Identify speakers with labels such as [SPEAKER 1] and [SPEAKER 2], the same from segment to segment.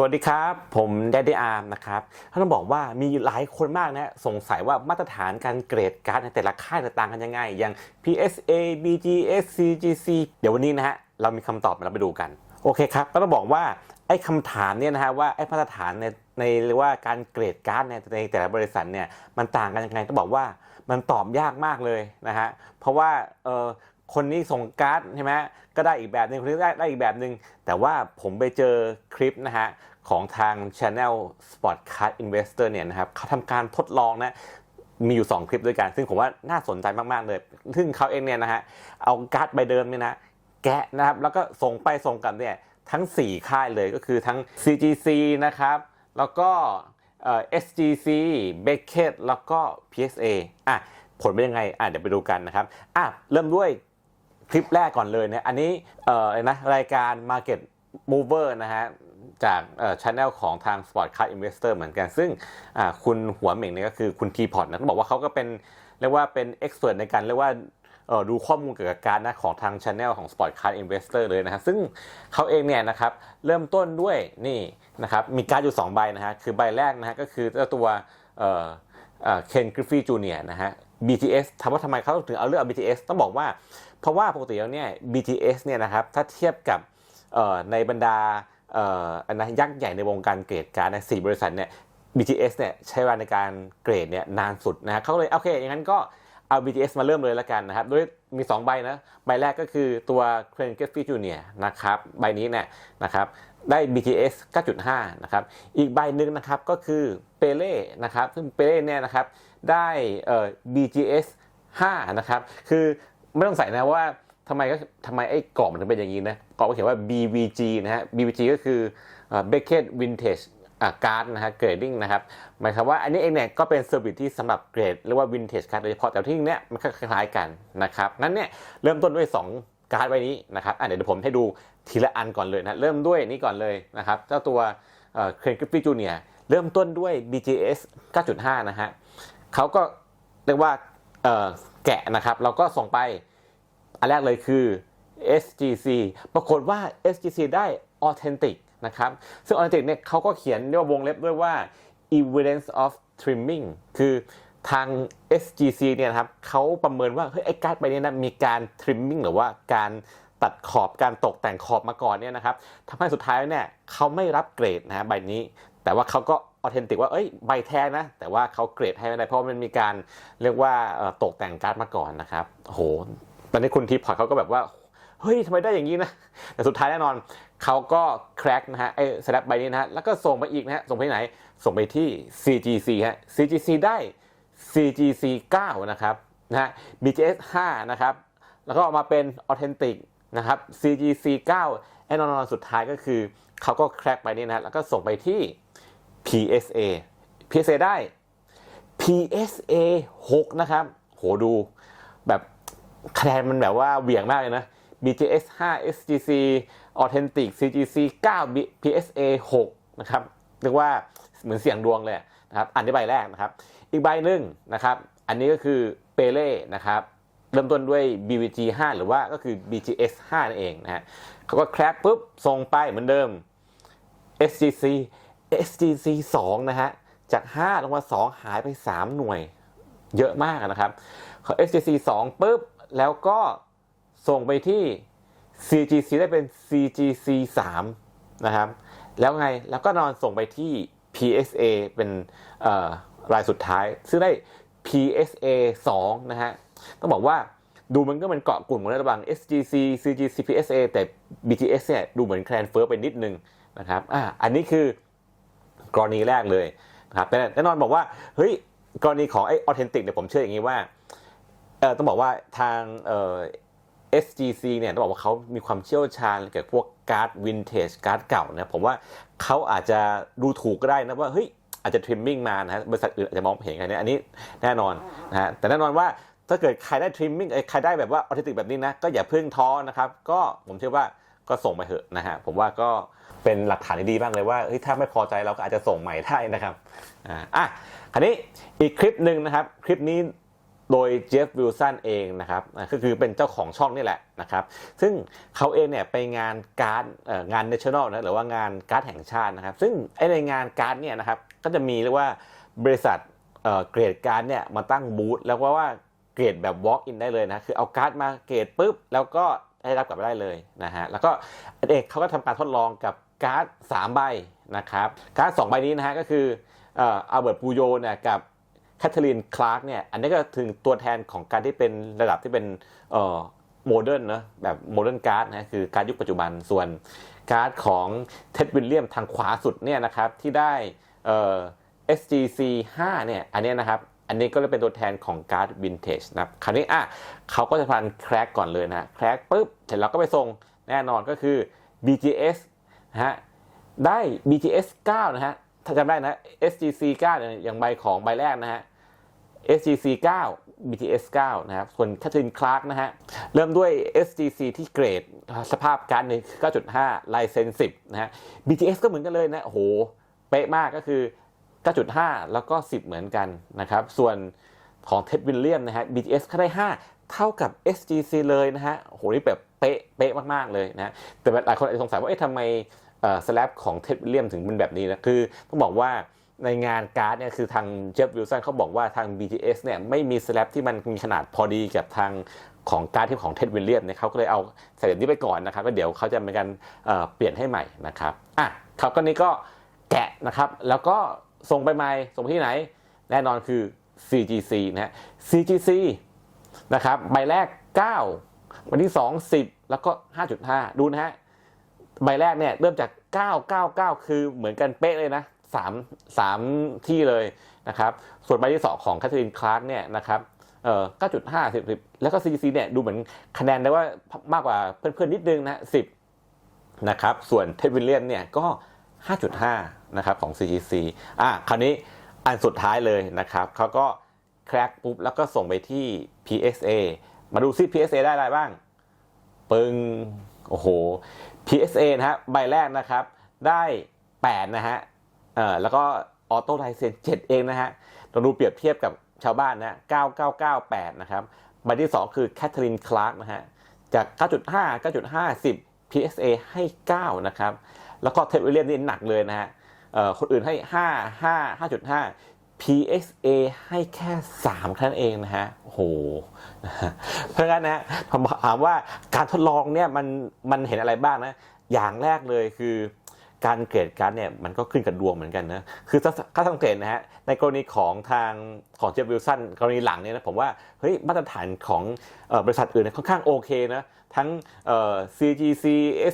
[SPEAKER 1] สวัสดีครับ ผมแดดดี้อาร์มนะครับท่านต้องบอกว่ามีหลายคนมากนะสงสัยว่ามาตรฐานการเกรดการ์ดในแต่ละค่ายต่างกันยังไง อย่าง PSA BGS CGC เดี๋ยววันนี้นะฮะเรามีคำตอบมาเราไปดูกัน โอเคครับ ก็ต้องบอกว่าไอ้คำถามเนี่ยนะฮะว่าไอ้มาตรฐานในในเรียกว่าการเกรดการ์ดในในแต่ละบริษัทเนี่ยมันต่างกันยังไงต้องบอกว่ามันตอบยากมากเลยนะฮะเพราะว่าเออ คนนี้ส่งการ์ดใช่ไหมก็ได้อีกแบบหนึ่งคนนี้ได้ได้อีกแบบหนึ่งแต่ว่าผมไปเจอคลิปนะฮะของทาง Channel Sport Card Investor เนี่ยนะครับเขาทำการทดลองนะมีอยู่ 2 คลิปด้วยกัน ซึ่งผมว่าน่าสนใจมาก ๆ เลย ซึ่งเขาเองเนี่ยนะฮะเอาการ์ดใบเดิมเนี่ยนะแกะนะครับแล้วก็ส่งไปส่งกลับเนี่ยทั้ง 4 ค่ายเลยก็คือทั้ง CGC นะครับแล้วก็เอ่อ SGC Beckett แล้วก็ PSA อะผลเป็นยังไงอะเดี๋ยวไปดูกันนะครับอะเริ่มด้วย คลิปแรกก่อนเลยเนี่ยอันนี้เอ่อนะรายการ Market Mover นะฮะจากเอ่อช anel ของทาง Sport Card Investor เหมือนกัน ซึ่งคุณหัวเหม่งเนี่ยก็คือคุณทีพอร์ตนะต้องบอกว่าเขาก็เป็นเรียกว่าเป็นเอ็กซ์เพรในการเรียกว่าดูข้อมูลเกี่ยวกับการนะของทางช anel ของ Sport Card Investor เลยนะฮะซึ่งเขาเองเนี่ยนะครับเริ่มต้นด้วยนี่นะครับมีการอยู่ 2 ใบนะฮะคือใบแรกนะฮะก็คือเจ้าตัวเอ่อเคนกริฟฟี่จูเนียนะฮะ BTS ถามว่าทำไมเขาถึงเอาเลือกเอา BTS ต้องบอกว่า เพราะว่าปกติแล้วเนี่ย BTS เนี่ยนะครับถ้าเทียบกับในบรรดาอ่ออันนะยักษ์ใหญ่ในวงการเกรดการ์ดนะสี่บริษัทเนี่ย BTS เนี่ยใช้เวลาในการเกรดเนี่ยนานสุดนะฮะเขาก็เลยโอเคอย่างนั้นก็เอา BTS มาเริ่มเลยแล้วกันนะครับโดยมี 2 ใบนะ ใบแรกก็คือตัวเครนเกฟฟี่จูเนียนะครับ ใบนี้เนี่ยนะครับ ได้ BTS 9.5 นะครับ อีกใบหนึ่งนะครับก็คือเปเล่นะครับ ซึ่งเปเล่เนี่ยนะครับได้เอ่อ BGS 5 นะครับ คือไม่ต้องใส่นะว่าทำไมก็ทำไมไอ้กรอบมันถึงเป็นอย่างนี้นะกรอบก็เขียนว่า BVG นะฮะ BVG ก็คือเอ่อ Beckett Vintage การ์ดนะฮะเกรดดิ้งนะครับหมายความว่าอันนี้เองเนี่ยก็เป็นเซอร์วิสที่สำหรับเกรดเรียกว่า Vintage การ์ดโดยเฉพาะแต่ที่เนี้ยมันคล้ายๆกันนะครับงั้นเนี่ยเริ่มต้นด้วย 2 การ์ดใบนี้นะครับอะเดี๋ยวผมให้ดู ทีละอันก่อนเลยนะ เริ่มด้วยนี่ก่อนเลยนะครับ เจ้าตัวเครนกริฟฟี่จูเนียเริ่มต้นด้วย BGS 9.5 นะฮะเขาก็เรียกว่าแกะนะครับ เราก็ส่งไปอันแรกเลยคือ SGC ปรากฏว่า SGC ได้ authentic นะครับ ซึ่ง authentic เนี่ยเขาก็เขียนเรียกว่าวงเล็บด้วยว่า evidence of trimming คือทาง SGC เนี่ยครับเขาประเมินว่าเฮ้ยไอ้การ์ดใบนี้นะมีการ trimming หรือว่าการ ตัดขอบการตกแต่งขอบมาก่อนเนี่ยนะครับทำให้สุดท้ายเนี่ยเขาไม่รับเกรดนะฮะใบนี้ แต่ว่าเขาก็ออเทนติกว่าเอ้ยใบแท้นะ แต่ว่าเขาเกรดให้ไม่ได้เพราะมันมีการเรียกว่าตกแต่งการ์ดมาก่อนนะครับโหตอนนี้คุณทีพอร์ตเขาก็แบบว่าเฮ้ยทำไมได้อย่างนี้นะ แต่สุดท้ายแน่นอนเขาก็แคร็กนะฮะไอ้สแลปใบนี้นะฮะแล้วก็ส่งไปอีกนะฮะส่งไปไหน ส่งไปที่ CGC ฮะ CGC ได้ CGC 9 นะครับนะฮะ BGS 5 นะครับ แล้วก็ออกมาเป็น Authentic นะครับ CGC 9แน่นอนสุดท้ายก็คือเขาก็แครกไปนี่นะฮะแล้วก็ส่งไปที่ PSA PSA ได้ PSA 6 นะครับ โหดูแบบคะแนนมันแบบว่าเหวี่ยงมากเลยนะ BGS 5 SGC Authentic CGC 9 PSA 6 นะครับ เรียกว่าเหมือนเสียงดวงเลยนะครับ อันนี้ใบแรกนะครับ อีกใบหนึ่งนะครับ อันนี้ก็คือเปเล่นะครับ เริ่มต้นด้วย BVG 5หรือว่าก็คือ BGS 5นั่นเองนะฮะเขาก็แคปปุ๊บส่งไปเหมือนเดิม SGC SGC 2นะฮะ จาก 5 ลงมา 2 หายไป 3 หน่วย เยอะมากนะครับเขา SGC 2ปุ๊บ แล้วก็ส่งไปที่ CGC ได้เป็น CGC 3นะครับ แล้วไง แล้วก็นอนส่งไปที่ PSA เป็นรายสุดท้าย ซึ่งได้ PSA 2นะฮะ ต้องบอกว่าดูมันก็เหมันเกาะกลุ่มกันระหว่าง SGC CGC PSA แต่ BTS เนี่ยดูเหมือนแคลนเฟิร์ไปนิดนึงนะครับอ่าอันนี้คือกรณีแรกเลยนะครับแน่นอนบอกว่าเฮ้ยกรณีของไอ้ authentic เนี่ยผมเชื่ออย่างนี้ว่าเออต้องบอกว่าทางเออ SGC เนี่ยต้องบอกว่าเขามีความเชี่ยวชาญเกี่ยวกับพวกการ์ดวินเทจการ์ดเก่านะผมว่าเขาอาจจะดูถูกก็ได้นะว่าเฮ้ยอาจจะทริมมิ่งมานะฮะบริษัทอื่นอาจจะมองเห็นกันเนี่ยอันนี้แน่นอนนะฮะแต่แน่นอนว่า ถ้าเกิดใครได้ทริมมิ่งใครได้แบบว่าออทิติกแบบนี้นะ ก็อย่าเพิ่งท้อนะครับ ก็ผมเชื่อว่าก็ส่งไปเถอะนะฮะ ผมว่าก็เป็นหลักฐานที่ดีบ้างเลยว่าเฮ้ยถ้าไม่พอใจเราก็อาจจะส่งใหม่ได้นะครับ อ่าอะคราวนี้อีกคลิปหนึ่งนะครับ คลิปนี้โดยเจฟวิลสันเองนะครับก็คือเป็นเจ้าของช่องนี่แหละนะครับ ซึ่งเขาเองเนี่ยไปงานการ์ดงาน national นะหรือว่างานการ์ดแห่งชาตินะครับ ซึ่งไอในงานการ์ดเนี่ยนะครับก็จะมีเรียกว่าบริษัทเกรดการ์ดเนี่ยมาตั้งบูธแล้วว่า เกรดแบบ walk in ได้เลยนะ คือเอาการ์ดมาเกรดปุ๊บ แล้วก็ได้รับกลับไปได้เลยนะฮะ แล้วก็เอกเขาก็ทำการทดลองกับการ์ดสามใบนะครับ การ์ดสองใบนี้นะฮะก็คือเอ่ออัลเบิร์ตปูโยเนี่ยกับแคทเธอรีนคลาร์กเนี่ย อันนี้ก็ถึงตัวแทนของการที่เป็นระดับที่เป็นโมเดิร์นนะแบบโมเดิร์นการ์ดนะคือการดยุคปัจจุบันส่วนการ์ดของเท็ดวิลเลียมทางขวาสุดเนี่ยนะครับที่ได้เอ่อ SGC 5เนี่ยอันนี้นะครับ อันนี้ก็เลยเป็นตัวแทนของการ์ดวินเทจนะครับคราวนี้อะเขาก็จะพันแคร็กก่อนเลยนะแคร็กปุ๊บเสร็จแล้วก็ไปส่งแน่นอนก็คือ BGS นะฮะได้ BGS 9 นะฮะถ้าจำได้นะ SGC 9เนี่ยอย่างใบของใบแรกนะฮะ SGC 9 BTS 9 นะครับ ส่วนแคทเธอรีนคลาร์กนะฮะ เริ่มด้วย SGC ที่เกรด สภาพการ์ดเนี่ย9.5ลายเซน10 นะฮะ BTS ก็เหมือนกันเลยนะ โอ้โห เป๊ะมากก็คือ 9.5 แล้วก็ 10 เหมือนกันนะครับ ส่วนของเท็ดวิลเลียมนะฮะ BTS ก็ได้ 5 เท่ากับ SGC เลยนะฮะโหนี่แบบเป๊ะเป๊ะมาก ๆ เลยนะแต่หลายคนอาจจะสงสัยว่าเอ๊ะทำไมสแลบของเท็ดวิลเลียมถึงเป็นแบบนี้นะคือต้องบอกว่าในงานการ์ดเนี่ยคือทางเจฟวิลสันเขาบอกว่าทาง BTS เนี่ยไม่มีสแลบที่มันมีขนาดพอดีกับทางของการ์ดที่ของเท็ดวิลเลียมเนี่ยเขาก็เลยเอาส่แบนี้ไปก่อนนะครับแล้วเดี๋ยวเขาจะมีการเอ่อเปลี่ยนให้ใหม่นะครับอะครับก็นี้ก็แกะนะครับแล้วก็ ส่งไปใหม่ส่งไปที่ไหน แน่นอนคือ CGC นะฮะ CGC นะครับใบแรก 9 วันที่ 2 10 แล้วก็ 5.5 ดูนะฮะใบแรกเนี่ยเริ่มจาก 999 คือเหมือนกันเป๊ะเลยนะ3 3ที่เลยนะครับ ส่วนใบที่ 2 ของแคทเธอรีนคลาร์กเนี่ยนะครับเอ่อ9.5 10 10 แล้วก็ CGC เนี่ยดูเหมือนคะแนนได้ว่ามากกว่าเพื่อนๆนิดนึงนะ10นะครับส่วนเทดวิลเลียมเนี่ยก็ 5.5 นะครับของ CGC อะคราวนี้อันสุดท้ายเลยนะครับเขาก็แคร็กปุ๊บแล้วก็ส่งไปที่ PSA มาดูซิ PSA ได้อะไรบ้าง ปึงโอ้โห PSA นะฮะใบแรกนะครับ ได้ 8 นะฮะเอ่อแล้วก็ออโต้ไลเซน7เองนะฮะเราดูเปรียบเทียบกับชาวบ้านนะ9998 นะครับ ใบที่ 2 คือแคทเธอรีนคลาร์กนะฮะ จาก 9.5 9.5 10 PSA ให้ 9 นะครับ แล้วก็เทปวิลเลียมนี่หนักเลยนะฮะคนอื่นให้ 5 5 5.5 PSA ให้แค่ 3 แค่นั้นเองนะฮะโอ้โหเพราะงั้นนะฮะผมถามว่าการทดลองเนี่ยมันมันเห็นอะไรบ้างนะ อย่างแรกเลยคือ การเกรดการ์ดเนี่ยมันก็ขึ้นกับดวงเหมือนกันนะ คือถ้าถ้าสังเกตนะฮะในกรณีของทางของเจฟวิลสันกรณีหลังเนี่ยนะผมว่าเฮ้ยมาตรฐานของออบริษัทอื่นเนี่ยค่อนข้างโอเคนะทั้งเอ่อ CGC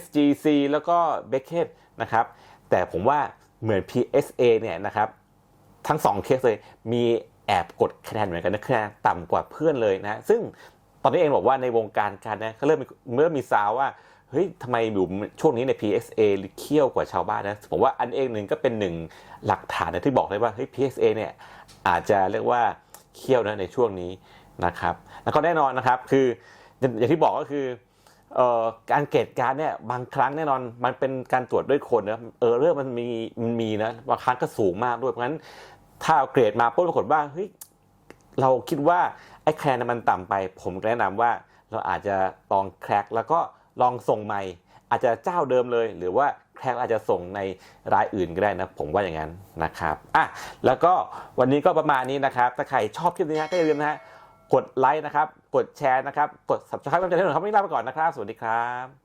[SPEAKER 1] SGC แล้วก็ b e c k e t นะครับแต่ผมว่าเหมือน PSA เนี่ยนะครับทั้งสองเคสเลยมีแอบกดคะแนนเหมือนกันนะคะแนนต่ำกว่าเพื่อนเลยนะซึ่งตอนนี้เองบอกว่าในวงการการนะเขาเริ่มเมื่อมีซาวว่า เฮ้ยทำไมอยู่ช่วงนี้ใน PSA เคี่ยวกว่าชาวบ้านนะผมว่าอันเองหนึ่งก็เป็นหนึ่งหลักฐานนะที่บอกเลยว่าเฮ้ย PSA เนี่ยอาจจะเรียกว่าเคี่ยวนะในช่วงนี้นะครับแล้วก็แน่นอนนะครับคืออย่างที่บอกก็คืออการเกรดการเนี่ยบางครั้งแน่นอนมันเป็นการตรวจด้วยคนนะเออเรื่องมันมีมันมีนะบางครั้งก็สูงมากด้วยเพราะฉะนั้นถ้าเอาเกรดมาปุ๊บปรากฏว่าเฮ้ยเราคิดว่าไอ้แคะแนมันต่ำไป ผมแนะนำว่าเราอาจจะลองแครกแล้วก็ ลองส่งใหม่ อาจจะเจ้าเดิมเลย หรือว่าแคร็กอาจจะส่งในรายอื่นก็ได้นะผมว่าอย่างนั้นนะครับอะแล้วก็วันนี้ก็ประมาณนี้นะครับถ้าใครชอบคลิปนี้นะก็อย่าลืมนะฮะกดไลค์นะครับ กดแชร์นะครับ กด subscribe กำลังใจให้หน่อยครับวันนี้ลาไปก่อนนะครับ สวัสดีครับ